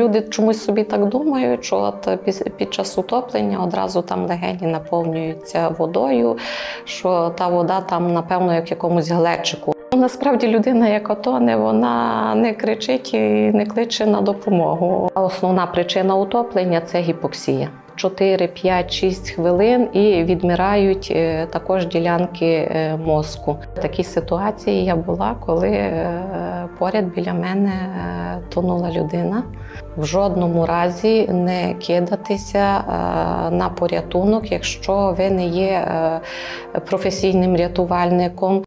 Люди чомусь собі так думають, що от під час утоплення одразу там легені наповнюються водою, що та вода там, напевно, як якомусь глечику. Ну, Насправді людина, яка тоне, вона не кричить і не кличе на допомогу. Основна причина утоплення це гіпоксія. 4, 5, 6 хвилин і відмирають е, також ділянки е, мозку. В такій ситуації я була, коли е, поряд біля мене тонула людина. В жодному разі не кидатися е, на порятунок, якщо ви не є е, професійним рятувальником.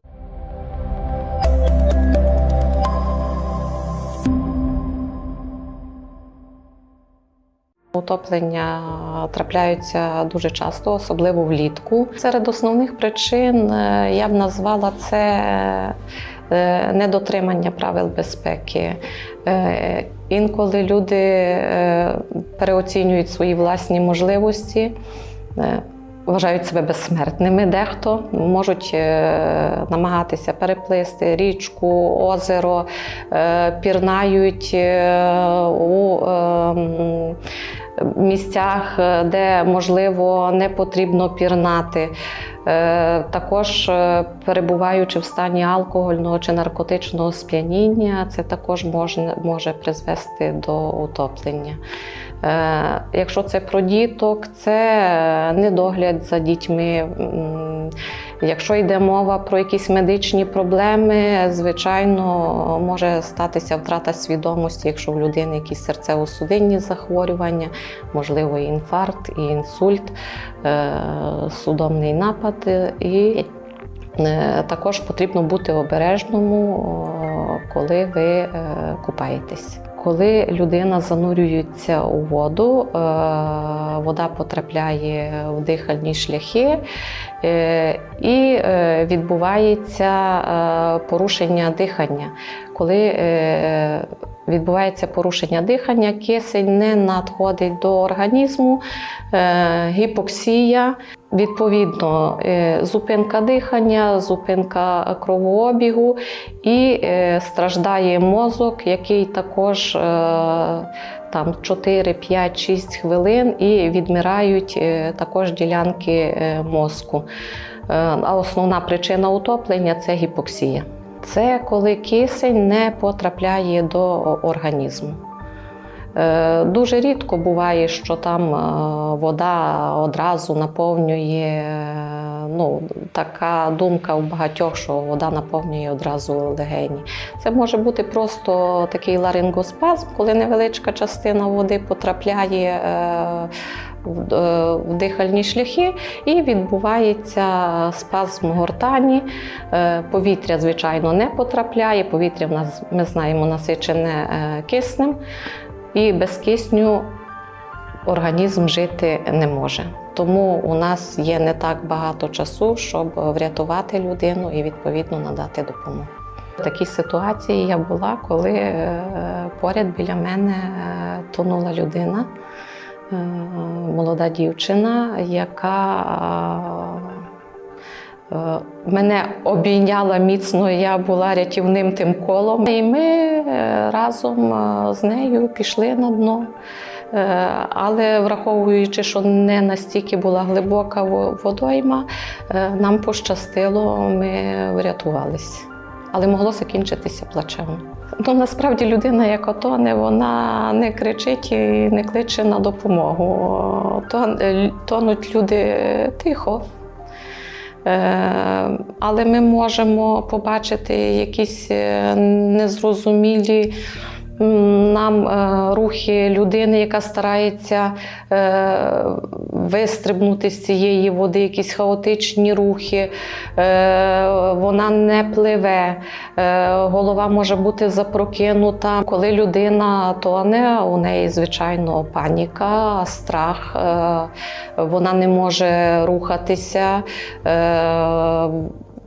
Утоплення трапляються дуже часто, особливо влітку. Серед основних причин е, я б назвала це недотримання правил безпеки. Е, Інколи люди е, переоцінюють свої власні можливості. е, Вважають себе безсмертними дехто, можуть е, намагатися переплисти річку, озеро, е, пірнають е, у е, місцях, е, де можливо не потрібно пірнати. Е, Також е, перебуваючи в стані алкогольного чи наркотичного сп'яніння, це також може, призвести до утоплення. Е, Якщо це про діток, це недогляд за дітьми. Якщо йде мова про якісь медичні проблеми, звичайно, може статися втрата свідомості, якщо в людини якісь серцево-судинні захворювання, можливо, інфаркт, і інсульт, е, судомний напад. І е, також потрібно бути обережному, коли ви е, купаєтесь. Коли людина занурюється у воду, е, вода потрапляє в дихальні шляхи е, і е, відбувається порушення дихання. Коли відбувається порушення дихання, кисень не надходить до організму, гіпоксія. Відповідно, е, зупинка дихання, зупинка кровообігу і е, страждає мозок, який також е, там 4, 5, 6 хвилин і відмирають також ділянки мозку. А основна причина утоплення це гіпоксія. Це коли кисень не потрапляє до організму. Е, Дуже рідко буває, що там е, вода одразу наповнює. е, Ну, така думка у багатьох, що вода наповнює одразу легені. Це може бути просто такий ларингоспазм, коли невеличка частина води потрапляє в- дихальні шляхи, і відбувається спазм гортані. Повітря, звичайно, не потрапляє. Повітря в нас, ми знаємо, насичене киснем і без кисню організм жити не може. Тому у нас є не так багато часу, щоб врятувати людину і відповідно надати допомогу. В такій ситуації я була, коли е, поряд біля мене е, тонула людина, е, молода дівчина, яка мене обійняла міцно, я була рятівним тим колом. І ми разом е, з нею пішли на дно. Е, Але враховуючи, що не настільки була глибока водойма, е, нам пощастило, ми врятувалися. Але могло закінчитися плачевно. Ну, насправді людина, яка тоне, вона не кричить і не кличе на допомогу. Тонуть люди тихо. Е, Але ми можемо побачити якісь е, незрозумілі нам е, рухи людини, яка старається е, вистрибнути з цієї води, якісь хаотичні рухи. Е, Вона не пливе, голова може бути запрокинута. Коли людина тоне, у неї, звичайно, паніка, страх, вона не може рухатися.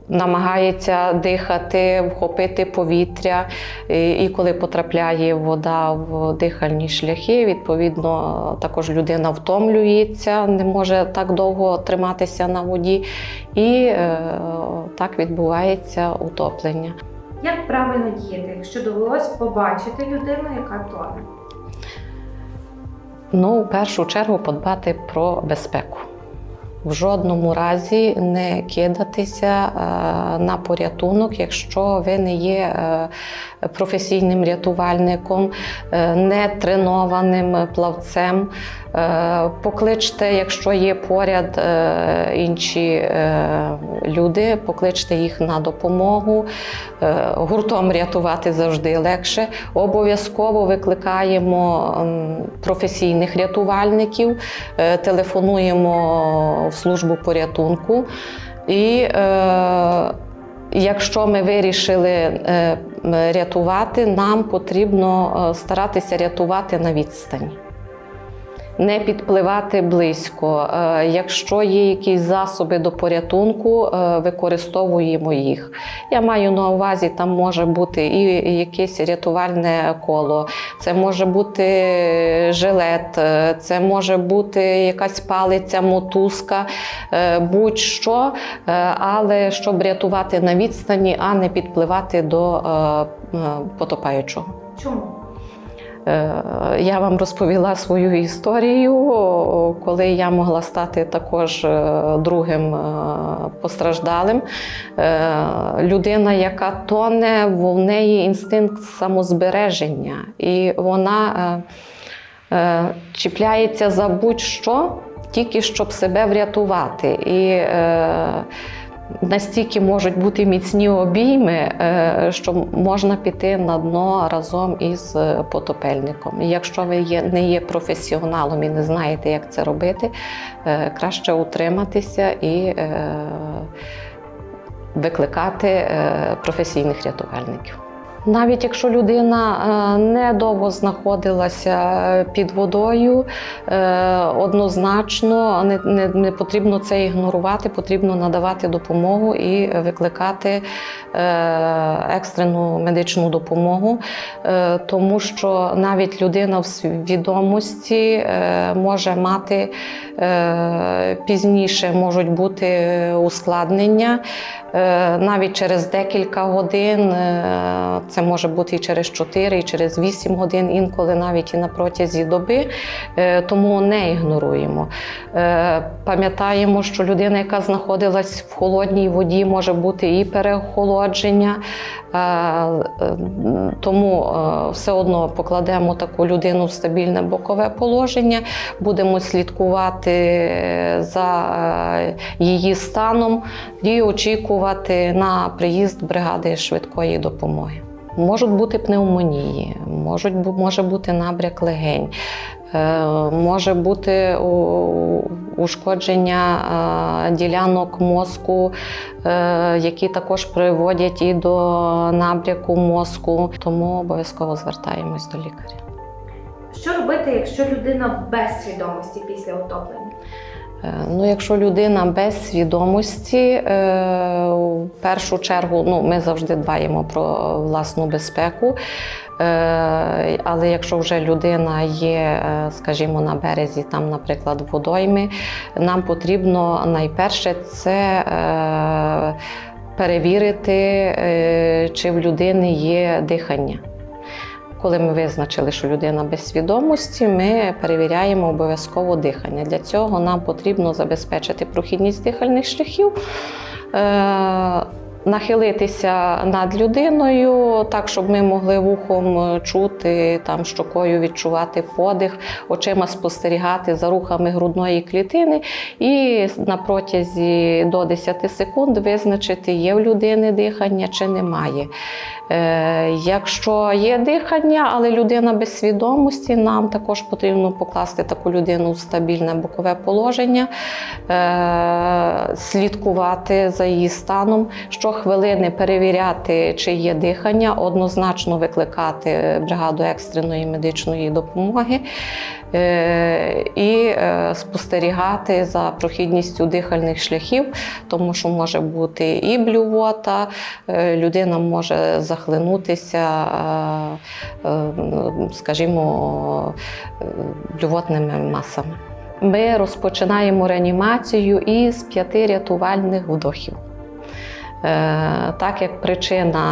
Намагається дихати, вхопити повітря, і і коли потрапляє вода в дихальні шляхи, відповідно також людина втомлюється, не може так довго триматися на воді, і е, так відбувається утоплення. Як правильно діяти, якщо довелось побачити людину, яка тоне? Ну, в першу чергу подбати про безпеку. В жодному разі не кидатися е, на порятунок, якщо ви не є е, професійним рятувальником, е, не тренованим плавцем. Покличте, якщо є поряд інші люди, покличте їх на допомогу. Гуртом рятувати завжди легше. Обов'язково викликаємо професійних рятувальників, телефонуємо в службу порятунку. І е, якщо ми вирішили е, рятувати, нам потрібно е, старатися рятувати на відстані. Не підпливати близько. Е, Якщо є якісь засоби до порятунку, е, використовуємо їх. Я маю на увазі, там може бути і якесь рятувальне коло, це може бути жилет, е, це може бути якась палиця, мотузка, будь-що, але щоб рятувати на відстані, а не підпливати до потопаючого. Чому? Е, Я вам розповіла свою історію, коли я могла стати також е, другим е, постраждалим. Людина, яка тоне, в неї інстинкт самозбереження, і вона чіпляється за будь-що, тільки щоб себе врятувати. І Настільки можуть бути міцні обійми, е, що можна піти на дно разом із е, потопельником. І якщо ви є, не є професіоналом і не знаєте, як це робити, е, краще утриматися і викликати професійних рятувальників. Навіть якщо людина е, недовго знаходилася під водою, е, однозначно не, не, не потрібно це ігнорувати, потрібно надавати допомогу і викликати е, екстрену медичну допомогу, е, тому що навіть людина в свідомості е, може мати е, пізніше можуть бути ускладнення. Е, Навіть через декілька годин, е, це може бути і через 4, і через 8 годин, інколи навіть і на протязі доби, Е, тому не ігноруємо. Е, Пам'ятаємо, що людина, яка знаходилась в холодній воді, може бути і переохолодження, Е, тому все одно покладемо таку людину в стабільне бокове положення, будемо слідкувати за її станом і очікувати на приїзд бригади швидкої допомоги. Можуть бути пневмонії, можуть, може бути набряк легень, е, може бути ушкодження е, ділянок мозку, е, які також приводять і до набряку мозку, тому обов'язково звертаємось до лікаря. Що робити, якщо людина без свідомості після утоплення? Е, Ну, якщо людина без свідомості, е, в першу чергу ну, ми завжди дбаємо про власну безпеку. Е, Але якщо вже людина є, е, скажімо, на березі, там, наприклад, водойми, нам потрібно найперше це е, перевірити, е, чи в людини є дихання. Коли ми визначили, що людина без свідомості, ми перевіряємо обов'язково дихання. Для цього нам потрібно забезпечити прохідність дихальних шляхів, е, нахилитися над людиною, так, щоб ми могли вухом чути, там, щокою відчувати подих, очима спостерігати за рухами грудної клітини і на протязі до 10 секунд визначити, є в людини дихання чи немає. Е, Якщо є дихання, але людина без свідомості, нам також потрібно покласти таку людину в стабільне бокове положення, е, слідкувати за її станом, щохвилини перевіряти, чи є дихання, однозначно викликати бригаду екстреної медичної допомоги е, і е, спостерігати за прохідністю дихальних шляхів, тому що може бути і блювота, е, людина може захлинутися, скажімо, блювотними масами. Ми розпочинаємо реанімацію із п'яти рятувальних вдохів. Е, Так як причина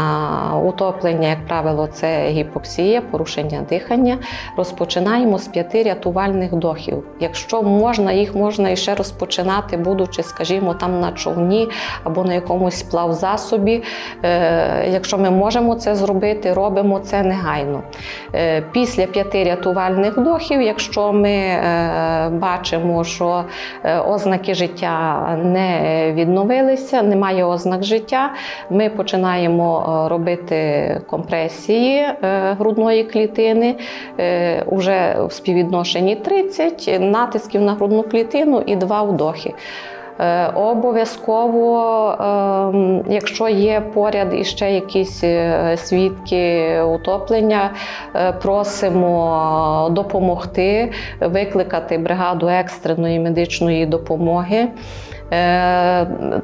утоплення, як правило, це гіпоксія, порушення дихання, розпочинаємо з п'яти рятувальних дохів. Якщо можна, їх можна ще розпочинати, будучи, скажімо, там на човні або на якомусь плавзасобі. Е, Якщо ми можемо це зробити, робимо це негайно. Е, Після п'яти рятувальних вдохів, якщо ми бачимо, що ознаки життя не відновилися, немає ознак життя, ми починаємо е, робити компресії е, грудної клітини е, уже в співвідношенні 30 натисків на грудну клітину і два вдохи. Е, Обов'язково, ем, якщо є поряд іще якісь е, свідки утоплення, е, просимо допомогти викликати бригаду екстреної медичної допомоги.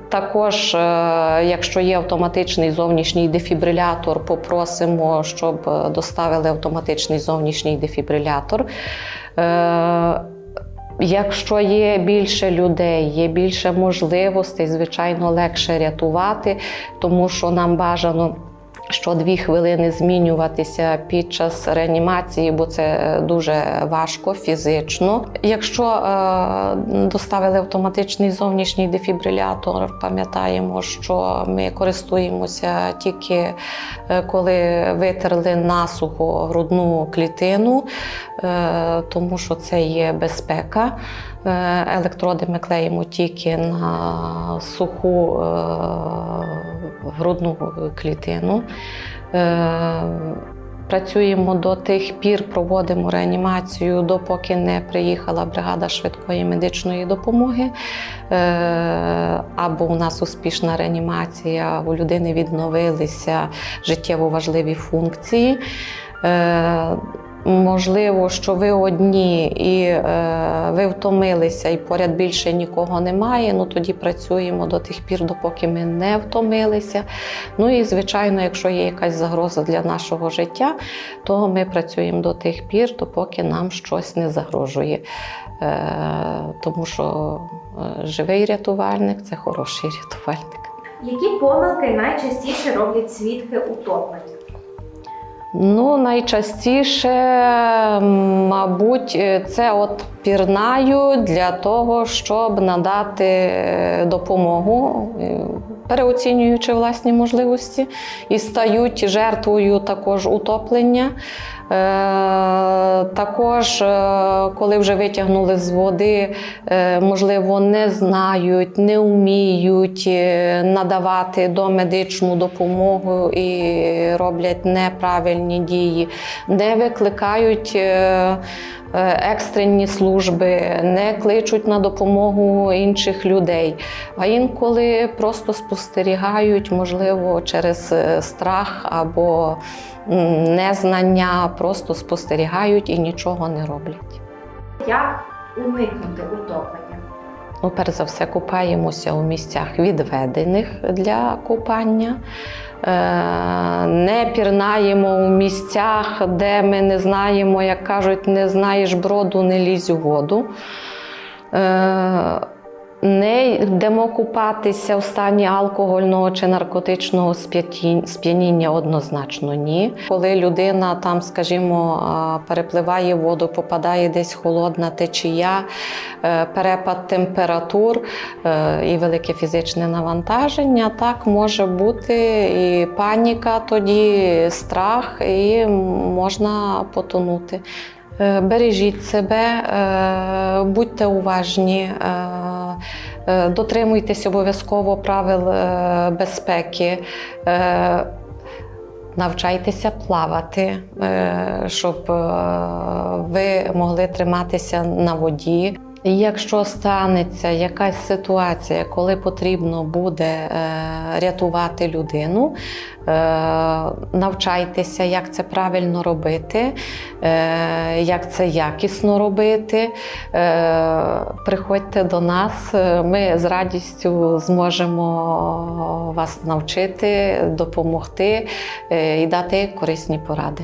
Також, якщо є автоматичний зовнішній дефібрилятор, попросимо, щоб доставили автоматичний зовнішній дефібрилятор. Якщо є більше людей, є більше можливостей, звичайно, легше рятувати, тому що нам бажано. Що дві хвилини змінюватися під час реанімації, бо це дуже важко фізично. Якщо е, доставили автоматичний зовнішній дефібрилятор, пам'ятаємо, що ми користуємося тільки е, коли витерли насухо грудну клітину, е, тому що це є безпека. Е, Електроди ми клеїмо тільки на суху е, грудну клітину. Е, Працюємо до тих пір, проводимо реанімацію, допоки не приїхала бригада швидкої медичної допомоги. Е, Або у нас успішна реанімація, у людини відновилися життєво важливі функції. Можливо, що ви одні і е, ви втомилися, і поряд більше нікого немає. Ну тоді працюємо до тих пір, допоки ми не втомилися. Ну і звичайно, якщо є якась загроза для нашого життя, то ми працюємо до тих пір, допоки нам щось не загрожує. Е, тому що е, живий рятувальник це хороший рятувальник. Які помилки найчастіше роблять свідки утоплень? Ну, найчастіше, мабуть, е, це от пірнаю для того, щоб надати е, допомогу, е, переоцінюючи власні можливості, і стають жертвою також утоплення. Е, Також, коли вже витягнули з води, можливо, не знають, не вміють надавати домедичну допомогу і роблять неправильні дії, не викликають. Е, Екстрені служби не кличуть на допомогу інших людей, а інколи просто спостерігають, можливо, через е, страх або незнання, просто спостерігають і нічого не роблять. Як уникнути утоплення? Ну, перш за все, купаємося у місцях відведених для купання. Е, Не пірнаємо у місцях, де ми не знаємо, як кажуть, не знаєш броду, не лізь у воду. Не йдемо купатися в стані алкогольного чи наркотичного сп'яніння однозначно ні. Коли людина там, скажімо, перепливає воду, попадає десь холодна течія, е, перепад температур е, і велике фізичне навантаження, так може бути і паніка тоді, страх, і можна потонути. Е, Бережіть себе, будьте уважні, дотримуйтесь обов'язково правил е, безпеки. е, Навчайтеся плавати, е, щоб е, ви могли триматися на воді. Якщо станеться якась ситуація, коли потрібно буде е, рятувати людину, е, навчайтеся, як це правильно робити, е, як це якісно робити. Приходьте до нас, ми з радістю зможемо вас навчити, допомогти і дати корисні поради.